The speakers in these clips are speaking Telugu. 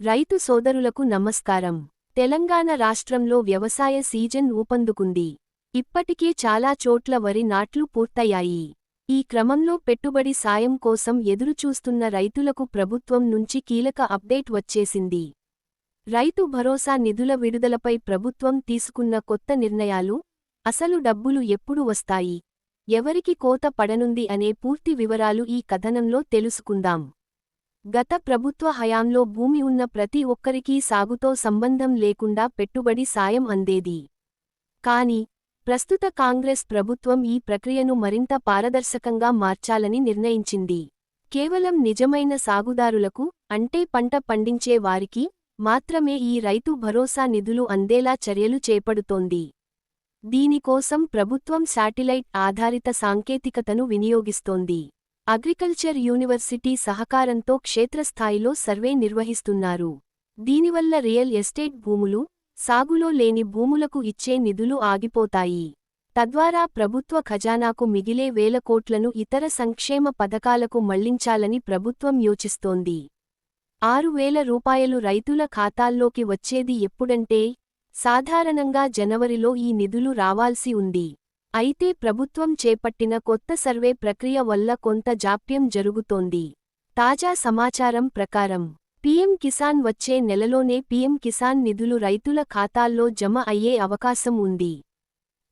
రైతు సోదరులకు నమస్కారం. తెలంగాణ రాష్ట్రంలో వ్యవసాయ సీజన్ ఊపందుకుంది. ఇప్పటికే చాలా చోట్ల వరి నాట్లు పూర్తయ్యాయి. ఈ క్రమంలో పెట్టుబడి సాయం కోసం ఎదురుచూస్తున్న రైతులకు ప్రభుత్వం నుంచి కీలక అప్డేట్ వచ్చేసింది. రైతు భరోసా నిధుల విడుదలపై ప్రభుత్వం తీసుకున్న కొత్త నిర్ణయాలు? అసలు డబ్బులు ఎప్పుడు వస్తాయి? ఎవరికి కోత పడనుంది అనే పూర్తి వివరాలు ఈ కథనంలో తెలుసుకుందాం. గత ప్రభుత్వ హయాంలో భూమి ఉన్న ప్రతి ఒక్కరికీ సాగుతో సంబంధం లేకుండా పెట్టుబడి సాయం అందేది. కాని ప్రస్తుత కాంగ్రెస్ ప్రభుత్వం ఈ ప్రక్రియను మరింత పారదర్శకంగా మార్చాలని నిర్ణయించింది. కేవలం నిజమైన సాగుదారులకు అంటే పంట పండించే వారికి మాత్రమే ఈ రైతు భరోసా నిధులు అందేలా చర్యలు చేపడుతోంది. దీనికోసం ప్రభుత్వం శాటిలైట్ ఆధారిత సాంకేతికతను వినియోగిస్తోంది. అగ్రికల్చర్ యూనివర్సిటీ సహకారంతో క్షేత్రస్థాయిలో సర్వే నిర్వహిస్తున్నారు. దీనివల్ల రియల్ ఎస్టేట్ భూములు సాగులో లేని భూములకు ఇచ్చే నిధులు ఆగిపోతాయి. తద్వారా ప్రభుత్వ ఖజానాకు మిగిలే వేల కోట్లను ఇతర సంక్షేమ పథకాలకు మళ్ళించాలని ప్రభుత్వం యోచిస్తోంది. ఆరు వేల రూపాయలు రైతుల ఖాతాల్లోకి వచ్చేది ఎప్పుడంటే సాధారణంగా జనవరిలో ఈ నిధులు రావాల్సి ఉంది. అయితే ప్రభుత్వం చేపట్టిన కొత్త సర్వే ప్రక్రియ వల్ల కొంత జాప్యం జరుగుతోంది. తాజా సమాచారం ప్రకారం పీఎం కిసాన్ వచ్చే నెలలోనే పీఎం కిసాన్ నిధులు రైతుల ఖాతాల్లో జమ అయ్యే అవకాశం ఉంది.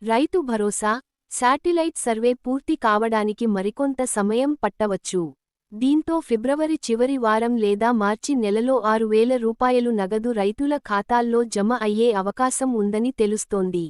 రైతు భరోసా శాటిలైట్ సర్వే పూర్తి కావడానికి మరికొంత సమయం పట్టవచ్చు. దీంతో ఫిబ్రవరి చివరి వారం లేదా మార్చి నెలలో ఆరు వేల రూపాయలు నగదు రైతుల ఖాతాల్లో జమ అయ్యే అవకాశం ఉందని తెలుస్తోంది.